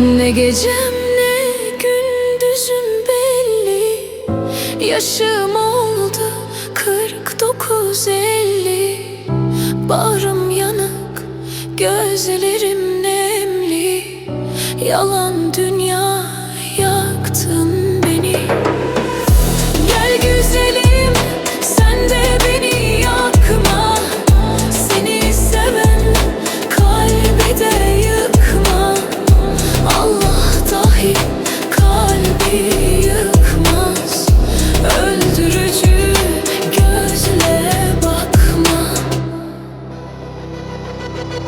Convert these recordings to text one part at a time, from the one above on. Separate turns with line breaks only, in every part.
Ne gecem ne gündüzüm belli. Yaşım oldu kırk dokuz elli. Bağrım yanık gözlerim nemli. Yalan dünya yaktın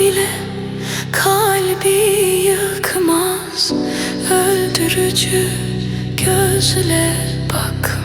bile kalbi yıkmaz. Öldürücü gözle bakma